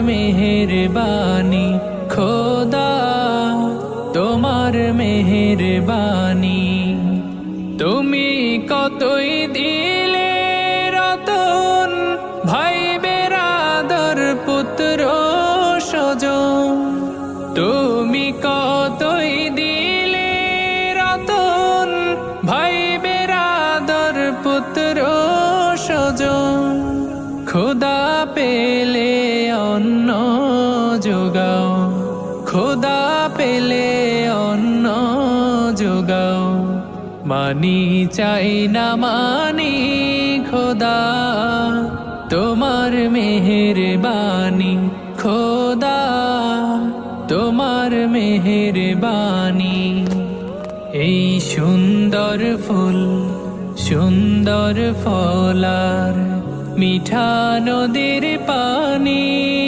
মেহের বাণী খোদা তোমার মেহের বাণী তুমি কতই দিলে রতন ভাই বেরাদর পুত্র সজন। তুমি কতই দিলে রতন ভাই বেরাদর পুত্র সজন। খোদা পেলে অন্ন যোগাও। খোদা পেলে অন্ন যোগাও। মানি চাই না মানি খোদা। তোমার মেহের বাণী খোদা। তোমার মেহের বাণী এই সুন্দর ফুল, সুন্দর ফলার মিঠা নদীর পানি।